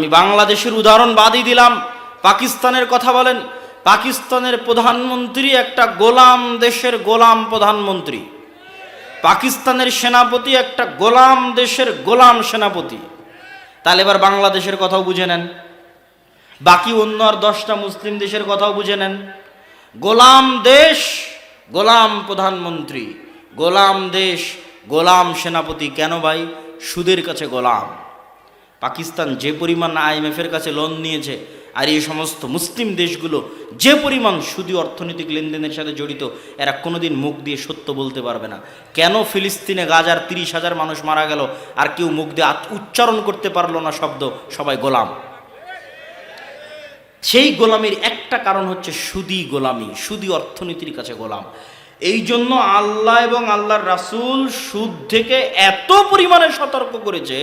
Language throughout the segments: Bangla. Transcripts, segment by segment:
আমি বাংলাদেশের উদাহরণ বাদই দিলাম। পাকিস্তানের কথা বলেন। পাকিস্তানের প্রধানমন্ত্রী একটা গোলাম দেশের গোলাম প্রধানমন্ত্রী। পাকিস্তানের সেনাপতি একটা গোলাম দেশের গোলাম সেনাপতি। তাহলে এবার বাংলাদেশের কথাও বুঝে নেন। বাকি অন্য আর দশটা মুসলিম দেশের কথাও বুঝে নেন। গোলাম দেশ, গোলাম প্রধানমন্ত্রী। গোলাম দেশ, গোলাম সেনাপতি। কেন ভাই? সুদের কাছে গোলাম। পাকিস্তান যে পরিমাণ আইএমএফের কাছে লোন নিয়েছে আর এই সমস্ত মুসলিম দেশগুলো যে পরিমাণ সুদী অর্থনৈতিক লেনদেনের সাথে জড়িত, এরা কোনোদিন মুখ দিয়ে সত্য বলতে পারবে না। কেন ফিলিস্তিনে গাজার তিরিশ হাজার মানুষ মারা গেল আর কেউ মুখ দিয়ে উচ্চারণ করতে পারল না শব্দ? সবাই গোলাম। সেই গোলামির একটা কারণ হচ্ছে সুদি গোলামি, সুদি অর্থনীতির কাছে গোলাম। এই জন্য আল্লাহ এবং আল্লাহর রাসূল সুদ থেকে এত পরিমাণে সতর্ক করেছে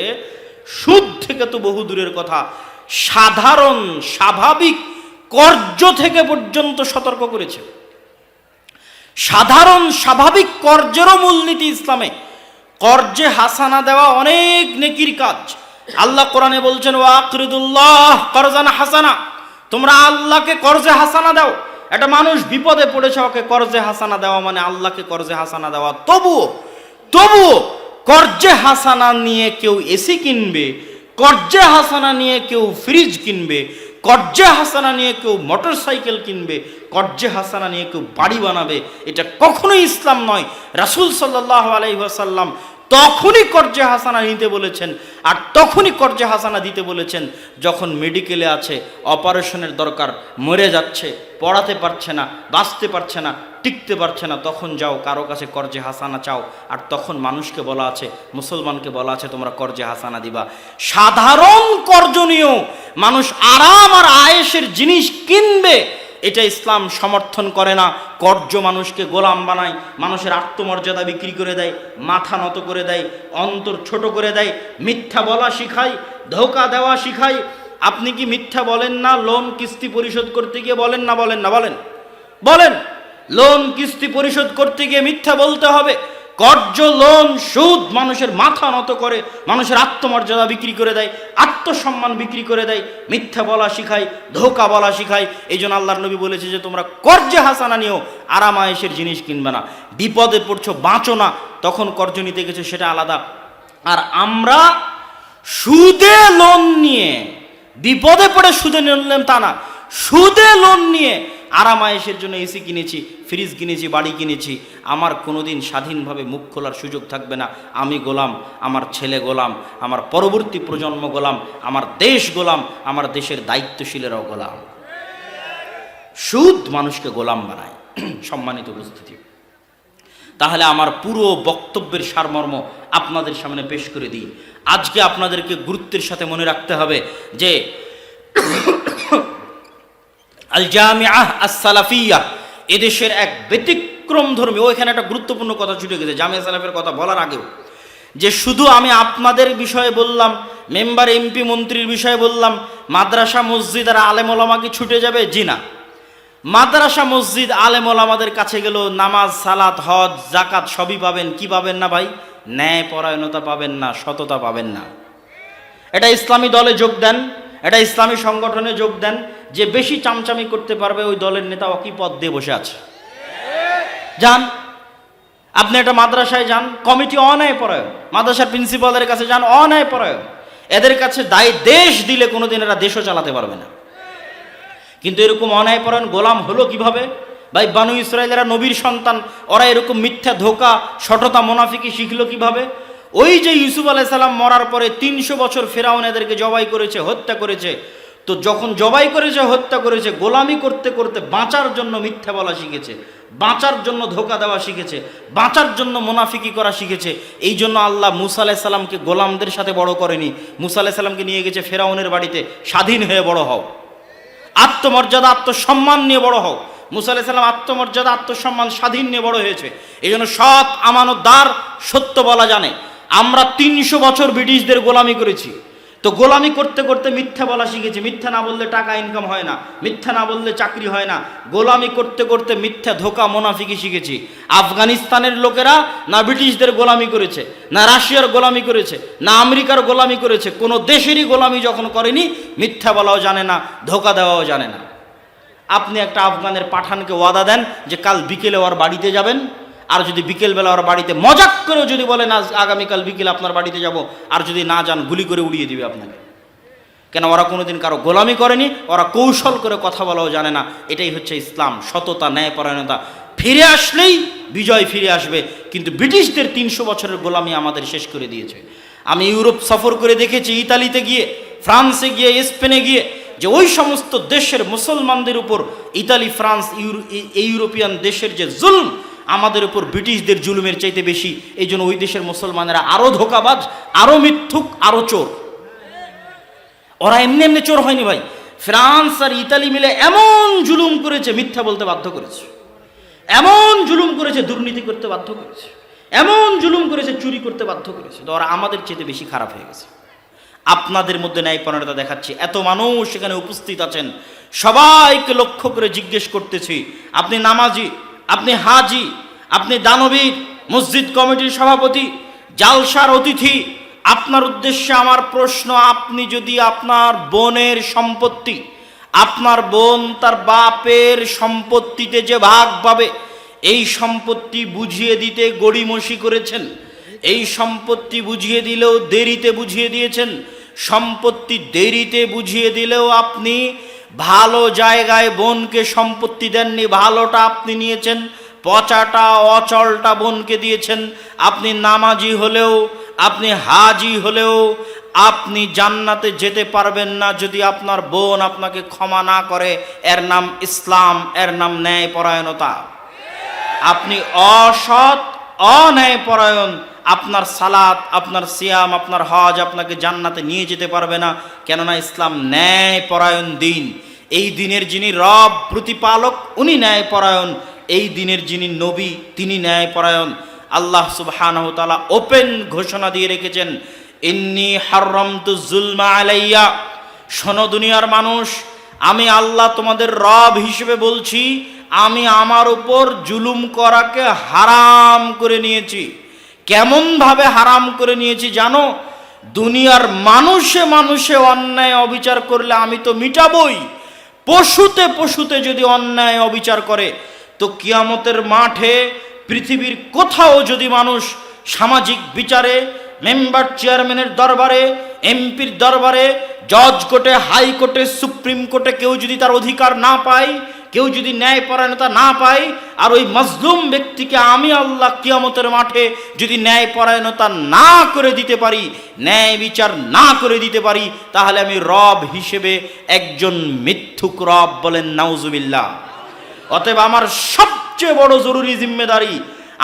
সুদ থেকে তো বহু দূরের কথা। সাধারণ, স্বাভাবিক কর্য থেকে পর্যন্ত সতর্ক করেছে। সাধারণ, স্বাভাবিক কর্জেরও মূলনীতি ইসলামে। কর্জে হাসানা দেওয়া অনেক নেকির কাজ। আল্লাহ কোরআনে বলছেন ওয়াকরিদুল্লাহ করজানা হাসানা। তোমরা আল্লাহকে কর্জে হাসানা দাও। একটা মানুষ বিপদে পড়েছে, ওকে কর্জে হাসানা দেওয়া মানে আল্লাহকে কর্জে হাসানা দেওয়া। তবুও তবুও কর্জে হাসানা নিয়ে কেউ এসি কিনবে, কর্জে হাসানা নিয়ে কেউ ফ্রিজ কিনবে, কর্জে হাসানা নিয়ে কেউ মোটর সাইকেল কিনবে, কর্জে হাসানা নিয়ে কেউ বাড়ি বানাবে। এটা কখনোই ইসলাম নয়। রাসূল সাল্লাহ আলাইসাল্লাম তখনই কর্জে হাসানা নিতে বলেছেন আর তখনই কর্জে হাসানা দিতে বলেছেন যখন মেডিকেলে আছে অপারেশনের দরকার, মরে যাচ্ছে, পড়াতে পারছে না, বাঁচতে পারছে না টিকতে পারছে না, তখন যাও, কারও কাছে কর্জে হাসানা চাও, আর তখন মানুষকে বলা আছে, মুসলমানকে বলা আছে, তোমরা কর্জে হাসানা দিবা। সাধারণ কর্জনীয় মানুষ আরাম আর আয়েসের জিনিস কিনবে, এটা ইসলাম সমর্থন করে না। কর্য মানুষকে গোলাম বানায়, মানুষের আত্মমর্যাদা বিক্রি করে দেয়, মাথা নত করে দেয়, অন্তর ছোট করে দেয়, মিথ্যা বলা শিখায়, ধোকা দেওয়া শিখায়। আপনি কি মিথ্যা বলেন না, লোন কিস্তি পরিশোধ করতে গিয়ে বলেন না বলেন না, বলেন। বলেন। লোন কিস্তি পরিশোধ করতে গিয়ে মিথ্যা বলতে হবে। কর্য লোন সুদ মানুষের মাথা নত করে, মানুষের আত্মমর্যাদা বিক্রি করে দেয়, আত্মসম্মান বিক্রি করে দেয়, মিথ্যা বলা শিখায়, ধোকা বলা শিখায়। এই জন্য আল্লাহর নবী বলেছে যে, তোমরা কর্জে হাসানা নিও, আরামায়েশের জিনিস কিনবে না। বিপদে পড়ছো, বাঁচো না। তখন কর্জ নিতে গেছো, সেটা আলাদা। আর আমরা সুদে লোন নিয়ে, বিপদে পড়ে সুদে নিলাম তা না। সুদে লোন নিয়ে আরামায়েশের জন্য এসি কিনেছি, ফ্রিজ কিনেছি, বাড়ি কিনেছি। আমার কোনোদিন স্বাধীনভাবে মুখ খোলার সুযোগ থাকবে না। আমি গোলাম, আমার ছেলে গোলাম, আমার পরবর্তী প্রজন্ম গোলাম, আমার দেশ গোলাম, আমার দেশের দায়িত্বশীলেরাও গোলাম। সুদ মানুষকে গোলাম বানায়। সম্মানিত উপস্থিতি। তাহলে আমার পুরো বক্তব্যের সারমর্ম আপনাদের সামনে পেশ করে দিই। আজকে আপনাদেরকে গুরুত্বের সাথে মনে রাখতে হবে যে আল জামিআহ আস-সালাফিয়া। এদেশের এক ব্যতিক্রম ধর্মী, ওইখানে একটা গুরুত্বপূর্ণ কথা ছুটে গেছে, জামিয়া সালাফের কথা বলার আগেও। যে শুধু আমি আপনাদের বিষয়ে বললাম, মেম্বার, এমপি, মন্ত্রীর বিষয়ে বললাম, মাদ্রাসা, মসজিদ আর আলেম ওলামা কি ছুটে যাবে? জি না। মাদ্রাসা, মসজিদ, আলেম ওলামাদের কাছে গেল, নামাজ, সালাত, হজ জাকাত সবই পাবেন, কি পাবেন না ভাই? ন্যায় পরায়ণতা পাবেন না, সততা পাবেন না। এটা ইসলামী দলে যোগ দেন, এটা ইসলামী সংগঠনে যোগ দেন যে বেশি চামচামি করতে পারবে ওই দলের নেতা অকি পদ দিয়ে বসে আছে। যান, আপনি একটা মাদ্রাসায় যান, কমিটি অন্যায় পরায়ণ। মাদ্রাসার প্রিন্সিপালের কাছে যান, অন্যায় পরায়ণ। এদের কাছে দায় দেশ দিলে কোনোদিন এরা দেশও চালাতে পারবে না। কিন্তু এরকম অন্যায়পরায়ণ গোলাম হলো কীভাবে? ভাই, বানু ইসরায়েলেরা নবীর সন্তান, ওরা এরকম মিথ্যা ধোকা সঠতা মোনাফিকি শিখলো কীভাবে? ওই যে ইউসুফ আলাইসাল্লাম মরার পরে তিনশো বছর ফেরাউন এদেরকে জবাই করেছে, হত্যা করেছে তো যখন জবাই করেছে, হত্যা করেছে, গোলামি করতে করতে বাঁচার জন্য মিথ্যা বলা শিখেছে, বাঁচার জন্য ধোকা দেওয়া শিখেছে, বাঁচার জন্য মোনাফিকি করা শিখেছে, এই জন্য আল্লাহ মুসা আলাইসাল্লামকে গোলামদের সাথে বড় করেনি। মুসা আলাইসাল্লামকে নিয়ে গেছে ফেরাউনের বাড়িতে, স্বাধীন হয়ে বড় হও। আত্মমর্যাদা, আত্মসম্মান নিয়ে বড় হও। মুসা আলাইসাল্লাম আত্মমর্যাদা, আত্মসম্মান স্বাধীন নিয়ে বড় হয়েছে। এই জন্য সৎ, আমানতদার, সত্য বলা জানে। আমরা তিনশো বছর ব্রিটিশদের গোলামি করেছি। তো গোলামি করতে করতে মিথ্যা বলা শিখেছি। মিথ্যা না বললে টাকা ইনকাম হয় না। মিথ্যা না বললে চাকরি হয় না। গোলামি করতে করতে মিথ্যা ধোকা মোনাফিকি শিখেছি। আফগানিস্তানের লোকেরা না ব্রিটিশদের গোলামি করেছে, না রাশিয়ার গোলামি করেছে, না আমেরিকার গোলামি করেছে। কোনো দেশেরই গোলামি যখন করেনি, মিথ্যা বলাও জানে না, ধোকা দেওয়াও জানে না। আপনি একটা আফগানের পাঠানকে ওয়াদা দেন যে কাল বিকেলে ওর বাড়িতে যাবেন। আর যদি বিকেলবেলা ওর বাড়িতে মজাক করেও যদি বলেন, আজ আগামীকাল বিকেল আপনার বাড়িতে যাব, আর যদি না যান, গুলি করে উড়িয়ে দিবে আপনাকে। কেন, ওরা কোনোদিন কারও গোলামি করেনি, ওরা কৌশল করে কথা বলাও জানে না। এটাই হচ্ছে ইসলাম, সততা, ন্যায়পরায়ণতা। ফিরে আসলেই বিজয় ফিরে আসবে, কিন্তু ব্রিটিশদের তিনশো বছরের গোলামি আমাদের শেষ করে দিয়েছে। আমি ইউরোপ সফর করে দেখেছি, ইতালিতে গিয়ে, ফ্রান্সে গিয়ে, স্পেনে গিয়ে, যে ওই সমস্ত দেশের মুসলমানদের উপর ইতালি, ফ্রান্স ইউরোপিয়ান দেশের যে জুলম আমাদের উপর ব্রিটিশদের জুলুমের চাইতে বেশি, এই জন্য ওই দেশের মুসলমানেরা আরও ধোকাবাজ আরও মিথ্যুক আরও চোর। ওরা এমনি এমনি চোর হয়নি ভাই। ফ্রান্স আর ইতালি মিলে এমন জুলুম করেছে, মিথ্যা বলতে বাধ্য করেছে। এমন জুলুম করেছে, দুর্নীতি করতে বাধ্য করেছে। এমন জুলুম করেছে, চুরি করতে বাধ্য করেছে। তো ওরা আমাদের চেয়ে বেশি খারাপ হয়ে গেছে। আপনাদের মধ্যে ন্যায়পরণতা দেখাচ্ছি। এত মানুষ এখানে উপস্থিত আছেন। সবাইকে লক্ষ্য করে জিজ্ঞেস করতেছি, আপনি নামাজি? আপনি হাজি, আপনি দানবীর, মসজিদ কমিটির সভাপতি, জালসার অতিথি, আপনার উদ্দেশ্যে আমার প্রশ্ন, আপনি যদি আপনার বোনের সম্পত্তি, আপনার বোন তার বাপের সম্পত্তিতে যে ভাগ পাবে, এই সম্পত্তি বুঝিয়ে দিতে গড়িমসি করেছেন। এই সম্পত্তি বুঝিয়ে দিলেও দেরিতে বুঝিয়ে দিয়েছেন। সম্পত্তি দেরিতে বুঝিয়ে দিলেও আপনি ভালো জায়গায় বোনকে সম্পত্তি দেননি, ভালোটা আপনি নিয়েছেন, পচাটা, অচলটা বোনকে দিয়েছেন, আপনি নামাজি হলেও, আপনি হাজি হলেও, আপনি জান্নাতে যেতে পারবেন না যদি আপনার বোন আপনাকে ক্ষমা না করে। এর নাম ইসলাম, এর নাম ন্যায়পরায়ণতা। আপনি অসৎ, অন্যায়পরায়ণ আপনার সালাত, আপনার সিয়াম, আপনার হজ আপনাকে জান্নাতে নিয়ে যেতে পারবে না। কেননা ইসলাম ন্যায় পরায়ণ দিন। এই দিনের যিনি রব প্রতিপালক, উনি ন্যায়পরায়ণ। এই দিনের যিনি নবী, তিনি ন্যায়পরায়ণ। আল্লাহ সুবহানাহু তাআলা ওপেন ঘোষণা দিয়ে রেখেছেন, ইন্নি হাররামতু জুলমা আলাইয়া। শোনো দুনিয়ার মানুষ, আমি আল্লাহ তোমাদের রব হিসেবে বলছি, আমি আমার উপর জুলুম করাকে হারাম করে নিয়েছি। কেমনভাবে হারাম করে নিয়েছি জানো? দুনিয়ার মানুষে মানুষে অন্যায় অবিচার করলে আমি তো মিটাবই। পশুতে পশুতে যদি অন্যায় অবিচার করে, তো কিয়ামতের মাঠে পৃথিবীর কোথাও যদি মানুষ সামাজিক বিচারে, মেম্বার চেয়ারম্যানের দরবারে, এমপির দরবারে, জজ কোর্টে, হাইকোর্টে, সুপ্রিম কোর্টে কেউ যদি তার অধিকার না পায় কেউ যদি ন্যায়পরায়ণতা না পায়, আর ওই মজলুম ব্যক্তিকে আমি আল্লাহ কিয়ামতের মাঠে যদি ন্যায়পরায়ণতা না করে দিতে পারি, ন্যায় বিচার না করে দিতে পারি, তাহলে আমি রব হিসেবে একজন মিথ্যুক রব বলেন, নাউজুবিল্লাহ। অতএব আমার সবচেয়ে বড় জরুরি জিম্মেদারি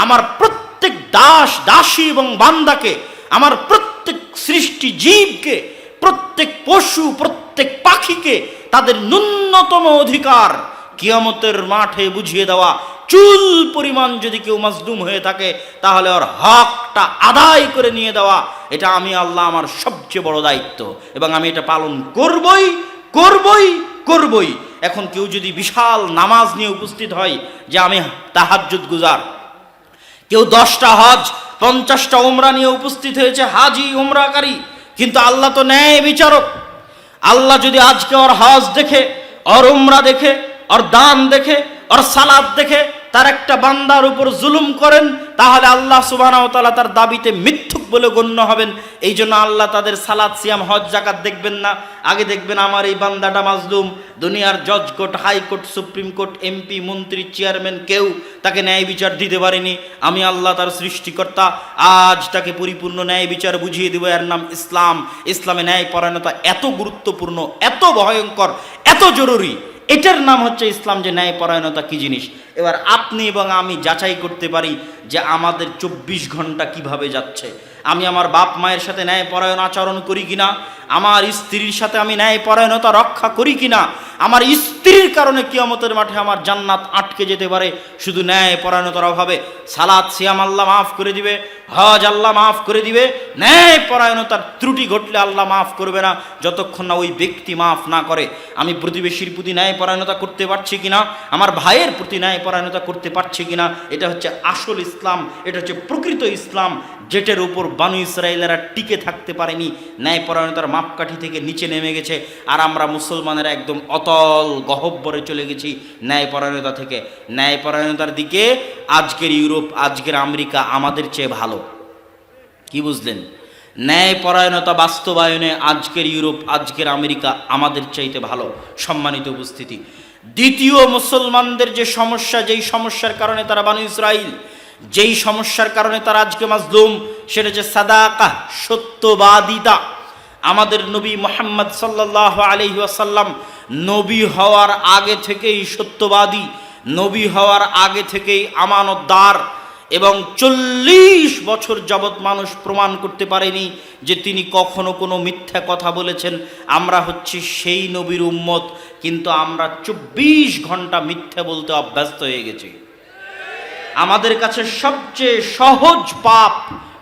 আমার প্রত্যেক দাস, দাসী এবং বান্দাকে, আমার প্রত্যেক সৃষ্টি জীবকে, প্রত্যেক পশু, প্রত্যেক পাখিকে, তাদের ন্যূনতম অধিকার কিয়ামতের মাঠে বুঝিয়ে দেওয়া, চুল পরিমাণ যদি কেউ মাজলুম হয়ে থাকে, তাহলে ওর হকটা আদায় করে নিয়ে দেওয়া, এটা আমি আল্লাহ আমার সবচেয়ে বড় দায়িত্ব। এবং আমি এটা পালন করবই করবই করবই। এখন কেউ যদি বিশাল নামাজ নিয়ে উপস্থিত হয়, যে আমি তাহাজ্জুদ গুজার। কেউ দশটা হজ, পঞ্চাশটা উমরা নিয়ে উপস্থিত হয়েছে, হাজি, উমরাকারী। কিন্তু আল্লাহ তো ন্যায় বিচারক। আল্লাহ যদি আজকে ওর হজ দেখে, ওর উমরা দেখে ওর দান দেখে ওর সালাদ দেখে তার একটা বান্দার উপর জুলুম করেন, তাহলে আল্লাহ তাআলা তার দাবিতে মিথ্যুক বলে গণ্য হবেন। এই জন্য আল্লাহ তাদের সালাদ, সিয়াম, হজ জাকাত দেখবেন না। আগে দেখবেন আমার এই বান্দাটা মাজলুম। দুনিয়ার জজ court high court supreme court, MP, মন্ত্রী, চেয়ারম্যান কেউ তাকে ন্যায় বিচার দিতে পারেনি। আমি আল্লাহ তার সৃষ্টিকর্তা। আজ তাকে পরিপূর্ণ ন্যায় বিচার বুঝিয়ে দেব। এর নাম ইসলাম। ইসলামে ন্যায় পরায়ণতা এত গুরুত্বপূর্ণ, এত ভয়ঙ্কর, এত জরুরি। এটার নাম হচ্ছে ইসলাম যে ন্যায় পরায়ণতা কি জিনিস? এবার আপনি এবং আমি যাচাই করতে পারি যে আমাদের চব্বিশ ঘণ্টা কীভাবে যাচ্ছে। আমি আমার বাপ মায়ের সাথে ন্যায় পরায়ণ আচরণ করি কিনা? আমার স্ত্রীর সাথে আমি ন্যায় পরায়ণতা রক্ষা করি কিনা? আমার স্ত্রীর কারণে কিয়ামতের মাঠে আমার জান্নাত আটকে যেতে পারে, শুধু ন্যায় পরায়ণতার অভাবে। সালাদ সিয়াম আল্লাহ মাফ করে দিবে, হজ আল্লাহ মাফ করে দিবে ন্যায় পরায়ণতার ত্রুটি ঘটলে আল্লাহ মাফ করবে না, যতক্ষণ না ওই ব্যক্তি মাফ না করে। আমি প্রতিবেশীর প্রতি ন্যায় পরায়ণতা করতে পারছি কিনা? আমার ভাইয়ের প্রতি ন্যায় পরায়ণতা করতে পারছি কিনা? এটা হচ্ছে আসল ইসলাম, এটা হচ্ছে প্রকৃত ইসলাম, যেটার উপর বানু ইসরায়েলেরা টিকে থাকতে পারেনি। ন্যায় পরায়ণতার মাপকাঠি থেকে নিচে নেমে গেছে। আর আমরা মুসলমানেরা একদম অতল গহব্বরে চলে গেছি ন্যায় পরায়ণতা থেকে। ন্যায় পরায়ণতার দিকে আজকের ইউরোপ, আজকের আমেরিকা আমাদের চেয়ে ভালো। কি বুঝলেন? ন্যায় পরায়ণতা বাস্তবায়নে আজকের ইউরোপ, আজকের আমেরিকা আমাদের চাইতে ভালো। সম্মানিত উপস্থিতি। দ্বিতীয় মুসলমানদের যে সমস্যা, যেই সমস্যার কারণে তারা বানু ইসরাইল যেই সমস্যার কারণে তারা আজকে মাজলুম, সেটা হচ্ছে সাদাকা, সত্যবাদিতা। আমাদের নবী মোহাম্মদ সাল্লাহ আলহি আসাল্লাম নবী হওয়ার আগে থেকেই সত্যবাদী, নবী হওয়ার আগে থেকেই আমানতদার এবং চল্লিশ বছর যাবৎ মানুষ প্রমাণ করতে পারেনি যে তিনি কখনো কোনো মিথ্যা কথা বলেছেন। আমরা হচ্ছি সেই নবীর উম্মত, কিন্তু আমরা চব্বিশ ঘণ্টা মিথ্যা বলতে অভ্যস্ত হয়ে গেছি। আমাদের কাছে সবচেয়ে সহজ পাপ,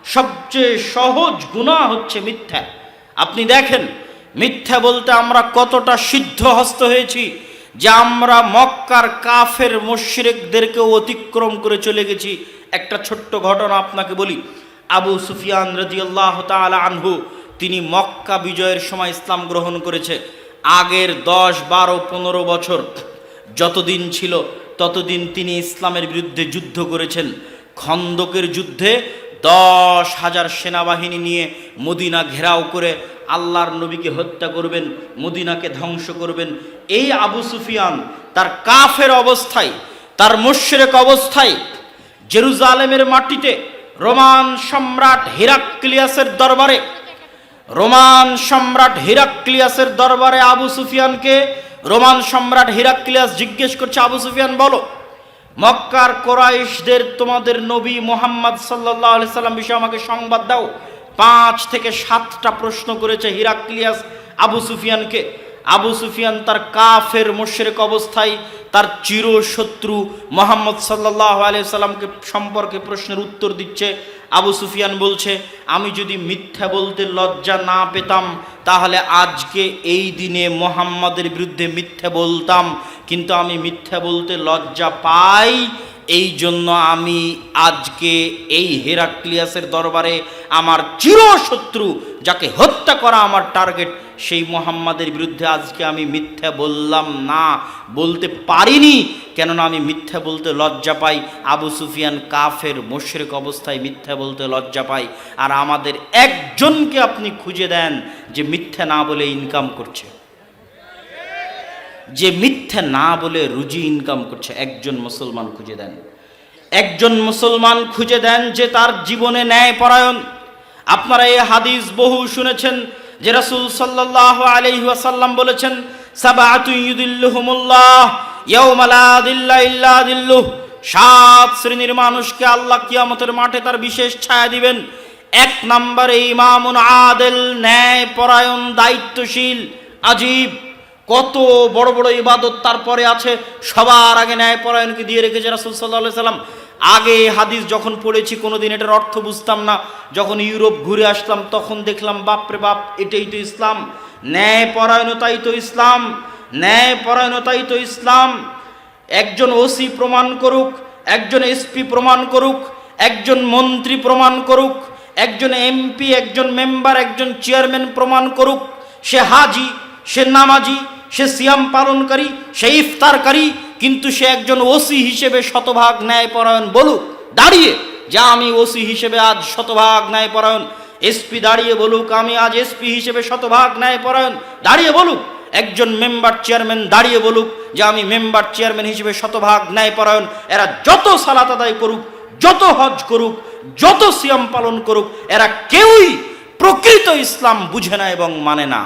সবচেয়ে সহজ গুণা হচ্ছে মিথ্যা। আপনি দেখেন, মিথ্যা বলতে আমরা কতটা সিদ্ধ হস্ত হয়েছি যে আমরা মক্কার কাফের মুশরিকদেরকেও অতিক্রম করে চলে গেছি। একটা ছোট্ট ঘটনা আপনাকে বলি। আবু সুফিয়ান রাজিয়াল্লাহ তাআলা আনহু, তিনি মক্কা বিজয়ের সময় ইসলাম গ্রহণ করেছে। আগের দশ, বারো, পনেরো বছর যতদিন ছিল ততদিন তিনি ইসলামের বিরুদ্ধে যুদ্ধ করেছেন। খন্দকের যুদ্ধে দশ হাজার সেনাবাহিনী নিয়ে মদিনা ঘেরাও করে আল্লাহর নবীকে হত্যা করবেন, মদিনাকে ধ্বংস করবেন। এই আবু সুফিয়ান তার কাফের অবস্থায়, তার মুশরেক অবস্থায় জেরুজালেমের মাটিতে রোমান সম্রাট হিরাক্লিয়াসের দরবারে, রোমান সম্রাট হিরাক্লিয়াসের দরবারে আবু সুফিয়ানকে রোমান সম্রাট হিরাক্লিয়াস জিজ্ঞেস করছে, আবু সুফিয়ান, বলো, মক্কার কোরাইশদের তোমাদের নবী মোহাম্মদ সাল্লাহ সাল্লাম বিষয়ে আমাকে সংবাদ দাও। পাঁচ থেকে সাতটা প্রশ্ন করেছে হিরাক্লিয়াস আবু সুফিয়ানকে। আবু সুফিয়ান তার কাফের মোশেরেক অবস্থায় তার চিরশত্রু মোহাম্মদ সাল্লাহ আলিয়া সাল্লামকে সম্পর্কে প্রশ্নের উত্তর দিচ্ছে। আবু সুফিয়ান বলছে, আমি যদি মিথ্যা বলতে লজ্জা না পেতাম, তাহলে আজকে এই দিনে মোহাম্মদের বিরুদ্ধে মিথ্যা বলতাম। কিন্তু আমি মিথ্যা বলতে লজ্জা পাই এই জন্য আমি আজকে এই হেরাক্লিয়াসের দরবারে আমার চিরশত্রু যাকে হত্যা করা আমার টার্গেট, সেই মোহাম্মদের বিরুদ্ধে আজকে আমি মিথ্যা বললাম না। বলতে পারিনি, কেননা আমি মিথ্যা বলতে লজ্জা পাই। আবু সুফিয়ান কাফের মোশরেক অবস্থায় মিথ্যা বলতে লজ্জা পাই আর আমাদের একজনকে আপনি খুঁজে দেন যে মিথ্যা না বলে ইনকাম করছে। যে মিথ্যা না বলে রুজি ইনকাম করছে, একজন মুসলমান খুঁজে দেন। একজন মুসলমান খুঁজে দেন যে তার জীবনে ন্যায় পরায়ণ আপনারা এই হাদিস বহু শুনেছেন যে রাসূল সাল্লাল্লাহু আলাইহি ওয়াসাল্লাম বলেছেন সাত শ্রেণির মানুষকে আল্লাহ কিয়ামতের মাঠে তার বিশেষ ছায়া দিবেন। এক নম্বরে ইমামুন আদেল ন্যায় পরায়ণ দায়িত্বশীল, আজীব। কত বড় বড় ইবাদত তারপরে আছে, সবার আগে ন্যায় পরায়ণকে দিয়ে রেখেছে রাসুল সাল্লাহ সাল্লাম। আগে হাদিস যখন পড়েছি, কোনোদিন এটার অর্থ বুঝতাম না। যখন ইউরোপ ঘুরে আসলাম, তখন দেখলাম, বাপরে বাপ, এটাই তো ইসলাম। ন্যায় পরায়ণতাই তো ইসলাম, ন্যায় পরায়ণতাই তো ইসলাম। একজন ওসি প্রমাণ করুক, একজন এসপি প্রমাণ করুক, একজন মন্ত্রী প্রমাণ করুক, একজন এমপি, একজন মেম্বার, একজন চেয়ারম্যান প্রমাণ করুক, সে হাজি, সে নামাজি সে সিয়াম পালনকারী, সে ইফতারকারী, কিন্তু সে একজন ওসি হিসেবে শতভাগ ন্যায়পরায়ণ বলুক, দাঁড়িয়ে, যা আমি ওসি হিসেবে আজ শতভাগ ন্যায়পরায়ণ, এসপি দাঁড়িয়ে বলুক, আমি আজ এসপি হিসেবে শতভাগ ন্যায়পরায়ণ, দাঁড়িয়ে বলুক, একজন মেম্বার চেয়ারম্যান দাঁড়িয়ে বলুক, যে আমি মেম্বার চেয়ারম্যান হিসেবে শতভাগ ন্যায়পরায়ণ, এরা যত সালাত আদায় করুক, যত হজ করুক, যত সিয়াম পালন করুক, এরা কেউই প্রকৃত ইসলাম বুঝে না এবং মানে না।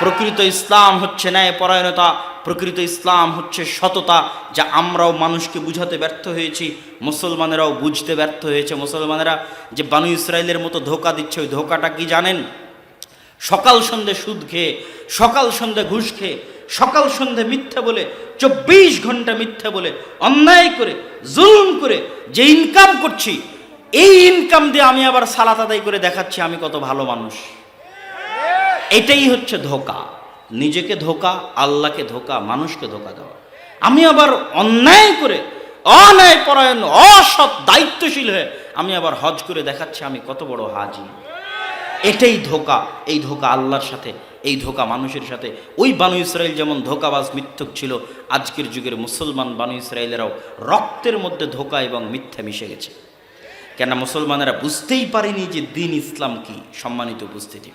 প্রকৃত ইসলাম হচ্ছে ন্যায় পরায়ণতা প্রকৃত ইসলাম হচ্ছে সততা, যা আমরাও মানুষকে বুঝাতে ব্যর্থ হয়েছি, মুসলমানেরাও বুঝতে ব্যর্থ হয়েছে। মুসলমানেরা যে বানু ইসরায়েলের মতো ধোকা দিচ্ছে, ওই ধোকাটা কি জানেন? সকাল সন্ধে সুদ খেয়ে, সকাল সন্ধে ঘুষ খেয়ে, সকাল সন্ধে মিথ্যা বলে, চব্বিশ ঘণ্টা মিথ্যা বলে, অন্যায় করে, জুলুম করে যে ইনকাম করছি, এই ইনকাম দিয়ে আমি আবার সালাত আদায় করে দেখাচ্ছি, আমি কত ভালো মানুষ। এটাই হচ্ছে ধোকা। নিজেকে ধোকা, আল্লাহকে ধোকা, মানুষকে ধোকা দেওয়া। আমি আবার অন্যায় করে অন্যায় পরায়ণ অসৎ, দায়িত্বশীল হয়ে আমি আবার হজ করে দেখাচ্ছি, আমি কত বড় হাজি। এটাই ধোকা, এই ধোকা আল্লাহর সাথে, এই ধোকা মানুষের সাথে। ওই বানু ইসরায়েল যেমন ধোকাবাজ, মিথ্যক ছিল, আজকের যুগের মুসলমান বানু ইসরায়েলেরাও রক্তের মধ্যে ধোকা এবং মিথ্যা মিশে গেছে। কেন মুসলমানেরা বুঝতেই পারেনি যে দিন ইসলাম কি, সম্মানিত উপস্থিতি।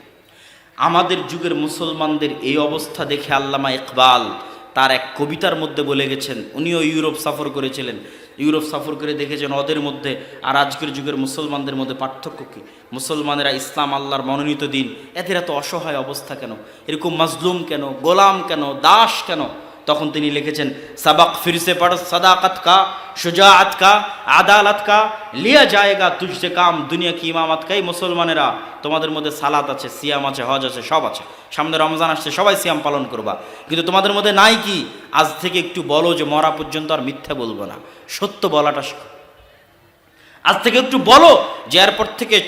আমাদের যুগের মুসলমানদের এই অবস্থা দেখে আল্লামা ইকবাল তার এক কবিতার মধ্যে বলে গেছেন, উনিও ইউরোপ সফর করেছিলেন। ইউরোপ সফর করে দেখেছেন ওদের মধ্যে আর আজকের যুগের মুসলমানদের মধ্যে পার্থক্য কী? মুসলমানেরা ইসলাম আল্লাহর মনোনীত দিন। এদের এত অসহায় অবস্থা কেন? এরকম মাজলুম কেন? গোলাম কেন? দাস কেন? তখন তিনি লিখেছেন, সাবাক ফিরসে পড়, সদাকত কা, শুজাআত কা, আদালত কা, লিয়া জায়গা তুঝসে কাম, দুনিয়া কি ইমামত কাই মুসলমানেরা তোমাদের মধ্যে সালাত আছে, সিয়াম আছে, হজ আছে, সব আছে। সামনে রমজান আসছে, সবাই সিয়াম পালন করবা। কিন্তু তোমাদের মধ্যে নাই কি? আজ থেকে একটু বলো যে মরা পর্যন্ত আর মিথ্যা বলব না। সত্য বলাটা আজ থেকে একটু বলো যে এরপর থেকে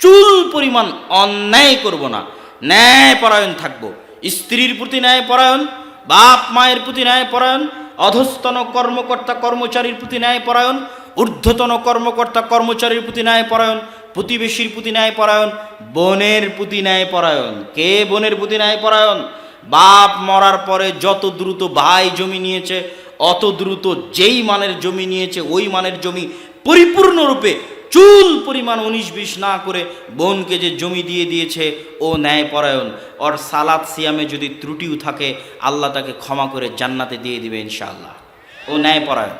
চুল পরিমাণ অন্যায় করব না। ন্যায় পরায়ণ থাকব। স্ত্রীর প্রতি ন্যায় পরায়ণ বাপ মায়ের প্রতি ন্যায় পরায়ণ, অধস্তন কর্মকর্তা কর্মচারীর প্রতি ন্যায় পরায়ণ, ঊর্ধ্বতন কর্মকর্তা কর্মচারীর প্রতি ন্যায় পরায়ণ, প্রতিবেশীর প্রতি ন্যায় পরায়ণ, বোনের প্রতি ন্যায় পরায়ণ। কে বোনের প্রতি ন্যায় পরায়ণ? বাপ মরার পরে যত দ্রুত ভাই জমি নিয়েছে, অত দ্রুত যেই মানের জমি নিয়েছে, ওই মানের জমি পরিপূর্ণরূপে চুল পরিমাণ উনিশ বিশ না করে বোনকে যে জমি দিয়ে দিয়েছে, ও ন্যায়পরায়ণ। ওর সালাদ সিয়ামে যদি ত্রুটিও থাকে, আল্লাহ তাকে ক্ষমা করে জান্নাতে দিয়ে দিবে ইনশাআল্লাহ। ও ন্যায়পরায়ণ।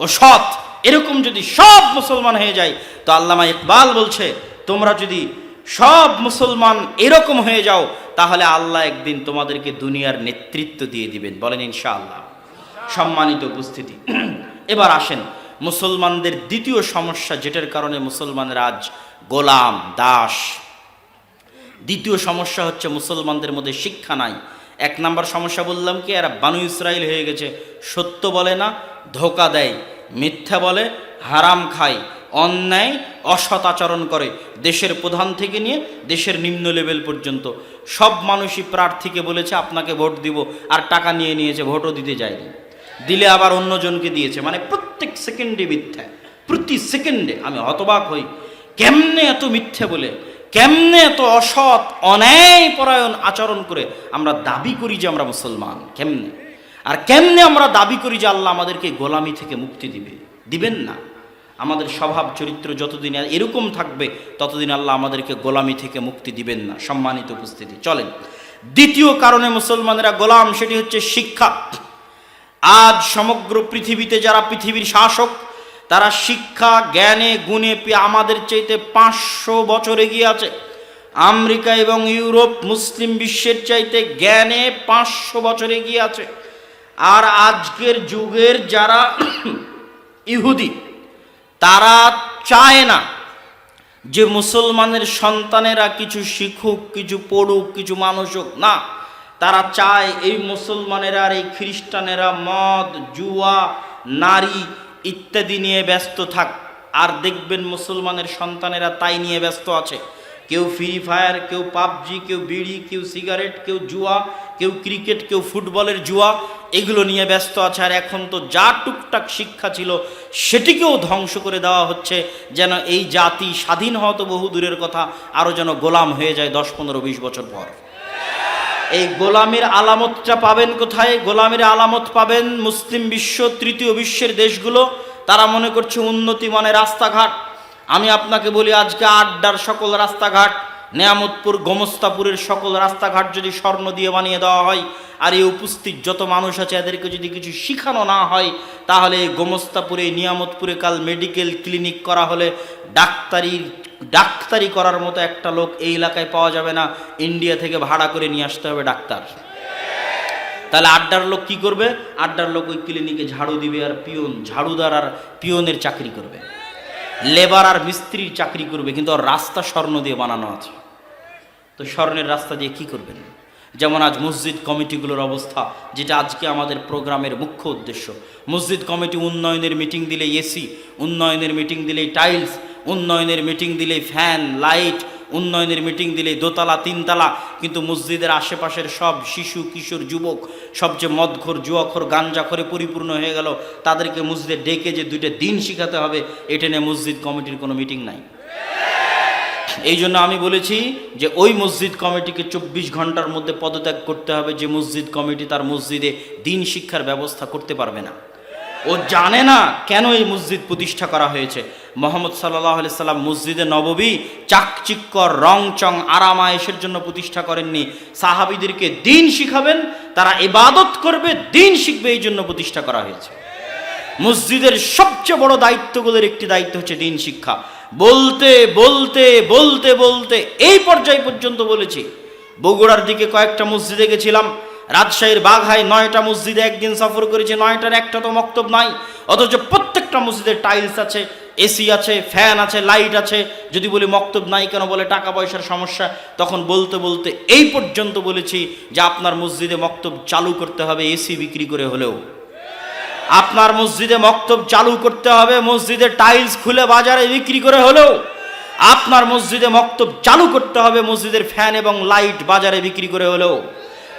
ও সৎ। এরকম যদি সব মুসলমান হয়ে যায়, তো আল্লামা ইকবাল বলছে, তোমরা যদি সব মুসলমান এরকম হয়ে যাও, তাহলে আল্লাহ একদিন তোমাদেরকে দুনিয়ার নেতৃত্ব দিয়ে দিবেন। বলেন ইনশাআল্লাহ। সম্মানিত উপস্থিতি। এবার আসেন। মুসলমানদের দ্বিতীয় সমস্যা যেটার কারণে মুসলমানের আজ গোলাম, দাস। দ্বিতীয় সমস্যা হচ্ছে মুসলমানদের মধ্যে শিক্ষা নাই। এক নাম্বার সমস্যা বললাম কি, এরা বানু ইসরায়েল হয়ে গেছে। সত্য বলে না, ধোকা দেয়। মিথ্যা বলে, হারাম খায়। অন্যায়, অসৎ আচরণ করে। দেশের প্রধান থেকে নিয়ে দেশের নিম্ন লেভেল পর্যন্ত। সব মানুষই প্রার্থীকে বলেছে, আপনাকে ভোট দিব। আর টাকা নিয়ে নিয়েছে, ভোটও দিতে যায়নি। দিলে আবার অন্যজনকে দিয়েছে। মানে প্রত্যেক সেকেন্ডে মিথ্যা। প্রতি সেকেন্ডে আমি হতবাক হই। কেমনে এত মিথ্যে বলে? কেমনে এত অসৎ অন্যায় পরায়ণ আচরণ করে আমরা দাবি করি যে আমরা মুসলমান? কেমনে? আর কেমনে আমরা দাবি করি যে আল্লাহ আমাদেরকে গোলামি থেকে মুক্তি দিবে? দিবেন না। আমাদের স্বভাব, চরিত্র যতদিন এরকম থাকবে, ততদিন আল্লাহ আমাদেরকে গোলামি থেকে মুক্তি দিবেন না। সম্মানিত উপস্থিতি। চলেন। দ্বিতীয় কারণে মুসলমানেরা গোলাম, সেটি হচ্ছে শিক্ষা। আজ সমগ্র পৃথিবীতে যারা পৃথিবীর শাসক, তারা শিক্ষা, জ্ঞানে, গুণে আমাদের চাইতে পাঁচশো বছর এগিয়ে আছে। আমেরিকা এবং ইউরোপ, মুসলিম বিশ্বের চাইতে জ্ঞানে পাঁচশো বছর এগিয়ে আছে। আর আজকের যুগের যারা ইহুদি, তারা চায় না যে মুসলমানের সন্তানেরা কিছু শিখুক, কিছু পড়ুক, কিছু মানুষ হোক। না তারা চায় এই মুসলমানেরা আর এই খ্রিস্টানেরা মদ, জুয়া, নারী ইত্যাদি নিয়ে ব্যস্ত থাক। আর দেখবেন মুসলমানের সন্তানেরা তাই নিয়ে ব্যস্ত আছে। কেউ ফ্রি ফায়ার কেউ পাবজি, কেউ বিড়ি, কেউ সিগারেট, কেউ জুয়া, কেউ ক্রিকেট, কেউ ফুটবলের জুয়া, এগুলো নিয়ে ব্যস্ত আছে। আর এখন তো যা টুকটাক শিক্ষা ছিল, সেটিকেও ধ্বংস করে দেওয়া হচ্ছে, যেন এই জাতি স্বাধীন হওয়া তো বহু দূরের কথা আরও যেন গোলাম হয়ে যায় দশ, পনেরো, বিশ বছর পর। এই গোলামের আলামতটা পাবেন কোথায়? গোলামের আলামত পাবেন মুসলিম বিশ্ব, তৃতীয় বিশ্বের দেশগুলো। তারা মনে করছে উন্নতি মানে রাস্তাঘাট। আমি আপনাকে বলি, আজকে আড্ডার সকল রাস্তাঘাট, নেয়ামতপুর, গোমস্তাপুরের সকল রাস্তাঘাট যদি স্বর্ণ দিয়ে বানিয়ে দেওয়া হয়, আর এই উপস্থিত যত মানুষ আছে, এদেরকে যদি কিছু শিখানো না হয়, তাহলে এই গোমস্তাপুরে, নিয়ামতপুরে কাল মেডিকেল ক্লিনিক করা হলে ডাক্তারি ডাক্তারি করার মতো একটা লোক এই এলাকায় পাওয়া যাবে না, ইন্ডিয়া থেকে ভাড়া করে নিয়ে আসতে হবে ডাক্তার। তাহলে আড্ডার লোক কি করবে? আড্ডার লোক ওই ক্লিনিকে ঝাড়ু দিবে আর পিয়ন, ঝাড়ুদার আর পিয়নের চাকরি করবে। লেবার আর মিস্ত্রির চাকরি করবে, কিন্তু রাস্তা স্বর্ণ দিয়ে বানানো আছে। তো স্বর্ণের রাস্তা দিয়ে কি করবেন? যেমন আজ মসজিদ কমিটিগুলোর অবস্থা, যেটা আজকে আমাদের প্রোগ্রামের মুখ্য উদ্দেশ্য। মসজিদ কমিটি উন্নয়নের মিটিং দিলে এসি উন্নয়নের মিটিং দিলেই টাইলস উন্নয়নের মিটিং দিলেই ফ্যান লাইট উন্নয়নের মিটিং দিলেই দোতলা, তিনতলা, কিন্তু মসজিদের আশেপাশের সব শিশু, কিশোর, যুবক, সবচেয়ে মদখোর, জুয়াখোর, গাঞ্জাখরে পরিপূর্ণ হয়ে গেল, তাদেরকে মসজিদে ডেকে যে দুইটা দিন শিখাতে হবে, এটা নিয়ে মসজিদ কমিটির কোনো মিটিং নাই। এই জন্য আমি বলেছি যে ওই মসজিদ কমিটিকে চব্বিশ ঘণ্টার মধ্যে পদত্যাগ করতে হবে, যে মসজিদ কমিটি তার মসজিদে দিন শিক্ষার ব্যবস্থা করতে পারবে না। ও জানে না কেন এই মসজিদ প্রতিষ্ঠা করা হয়েছে। মোহাম্মদ সাল্লাহ আলি সাল্লাম মসজিদে নববী চাকচিক্কর রং চং আরামায়েশের জন্য প্রতিষ্ঠা করেননি। সাহাবিদেরকে দিন শিখাবেন, তারা ইবাদত করবে, দিন শিখবে, এই জন্য প্রতিষ্ঠা করা হয়েছে। মসজিদের সবচেয়ে বড় দায়িত্বগুলোর একটি দায়িত্ব হচ্ছে দিন শিক্ষা। বলতে বলতে বলতে বলতে এই পর্যায় পর্যন্ত বলেছি। বগুড়ার দিকে কয়েকটা মসজিদে গেছিলাম। রাজশাহীর বাঘায় নয়টা মসজিদে একদিন সফর করেছি, নয়টার একটা তো মক্তব নাই। অথচ প্রত্যেকটা মসজিদে টাইলস আছে, এসি আছে, ফ্যান আছে, লাইট আছে। যদি বলি মক্তব নাই কেন বলে টাকা পয়সার সমস্যা, তখন বলতে বলতে এই পর্যন্ত বলেছি যে আপনার মসজিদে মক্তব চালু করতে হবে, এসি বিক্রি করে হলেও। আপনার মসজিদে মক্তব চালু করতে হবে, মসজিদে টাইলস খুলে বাজারে বিক্রি করে হলেও। আপনার মসজিদে মক্তব চালু করতে হবে, মসজিদের ফ্যান এবং লাইট বাজারে বিক্রি করে হলেও।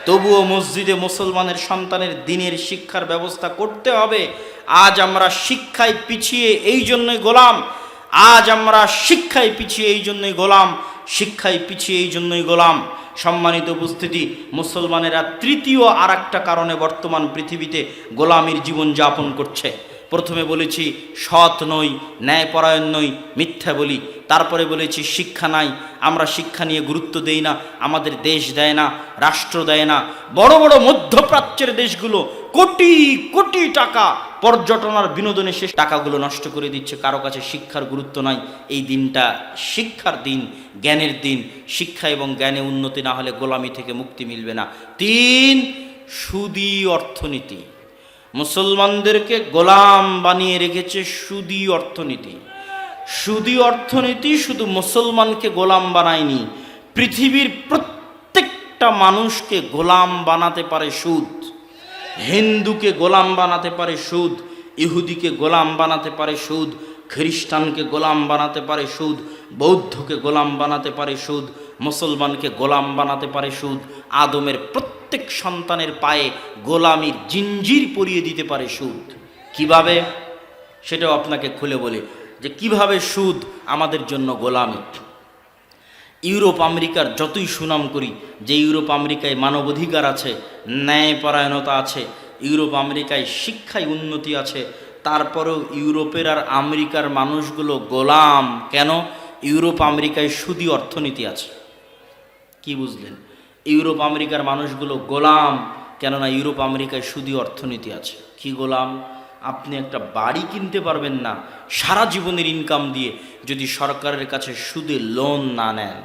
তবুও মসজিদে মুসলমানের সন্তানের দিনের শিক্ষার ব্যবস্থা করতে হবে। আজ আমরা শিক্ষায় পিছিয়ে এই জন্যই গোলাম। আজ আমরা শিক্ষায় পিছিয়ে এই জন্যই গোলাম। শিক্ষায় পিছিয়ে এই জন্যই গোলাম। সম্মানিত উপস্থিতি, মুসলমানেরা তৃতীয় আর কারণে বর্তমান পৃথিবীতে গোলামীর জীবন যাপন করছে। প্রথমে বলেছি সৎ নই, ন্যায়পরায়ণ নই, মিথ্যা বলি। তারপরে বলেছি শিক্ষা নাই, আমরা শিক্ষা নিয়ে গুরুত্ব দেই না, আমাদের দেশ দেয় না, রাষ্ট্র দেয় না। বড় বড় মধ্যপ্রাচ্যের দেশগুলো কোটি কোটি টাকা পর্যটন আর বিনোদনে শেষ। টাকাগুলো নষ্ট করে দিচ্ছে, কারও কাছে শিক্ষার গুরুত্ব নাই। এই দিনটা শিক্ষার দিন, জ্ঞানের দিন। শিক্ষা এবং জ্ঞানে উন্নতি না হলে গোলামি থেকে মুক্তি মিলবে না। তিন, সুদী অর্থনীতি। মুসলমানদেরকে গোলাম বানিয়ে রেখেছে সুদি অর্থনীতি। সুদি অর্থনীতি শুধু মুসলমানকে গোলাম বানায়নি, পৃথিবীর প্রত্যেকটা মানুষকে গোলাম বানাতে পারে সুদ। হিন্দুকে গোলাম বানাতে পারে সুদ, ইহুদিকে গোলাম বানাতে পারে সুদ, খ্রিস্টানকে গোলাম বানাতে পারে সুদ, বৌদ্ধকে গোলাম বানাতে পারে সুদ, মুসলমানকে গোলাম বানাতে পারে সুদ, আদমের প্রত্যেক সন্তানের পায়ে গোলামির জিঞ্জির পরিয়ে দিতে পারে সুদ। কীভাবে? সেটাও আপনাকে খুলে বলি যে কীভাবে সুদ আমাদের জন্য গোলামি? ইউরোপ, আমেরিকার যতই সুনাম করি, যে ইউরোপ, আমেরিকায় মানবাধিকার আছে, ন্যায়পরায়ণতা আছে, ইউরোপ, আমেরিকায় শিক্ষায় উন্নতি আছে, তারপরেও ইউরোপের আর আমেরিকার মানুষগুলো গোলাম। কেন? ইউরোপ, আমেরিকায় সুদী অর্থনীতি আছে। কি বুঝলেন? ইউরোপ আমেরিকার মানুষগুলো গোলাম, কেননা ইউরোপ আমেরিকায় সুদী অর্থনীতি আছে। কি গোলাম? আপনি একটা বাড়ি কিনতে পারবেন না, সারা জীবনের ইনকাম দিয়ে যদি সরকারের কাছে সুদে লোন না নেন।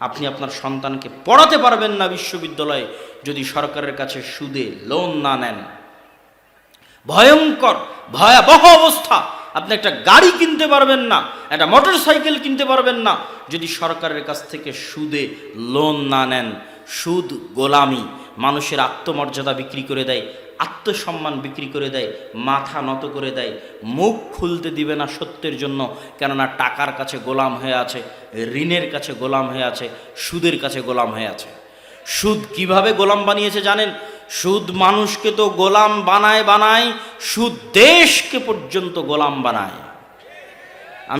আপনি আপনার সন্তানকে পড়াতে পারবেন না বিশ্ববিদ্যালয়ে যদি সরকারের কাছে সুদে লোন না নেন। ভয়ঙ্কর, ভয়াবহ অবস্থা। আপনি একটা গাড়ি কিনতে পারবেন না, একটা মোটর সাইকেল কিনতে পারবেন না। যদি সরকারের কাছ থেকে সুদে লোন না নেন, সুদ গোলামি, মানুষের আত্মমর্যাদা বিক্রি করে দেয়, আত্মসম্মান বিক্রি করে দেয়, মাথা নত করে দেয়, মুখ খুলতে দিবে না সত্যের জন্য, কেননা টাকার কাছে গোলাম হয়ে আছে, ঋণের কাছে গোলাম হয়ে আছে, সুদের কাছে গোলাম হয়ে আছে। সুদ কীভাবে গোলাম বানিয়েছে জানেন? সুদ মানুষকে তো গোলাম বানায় বানায় সুদ দেশকে পর্যন্ত গোলাম বানায়।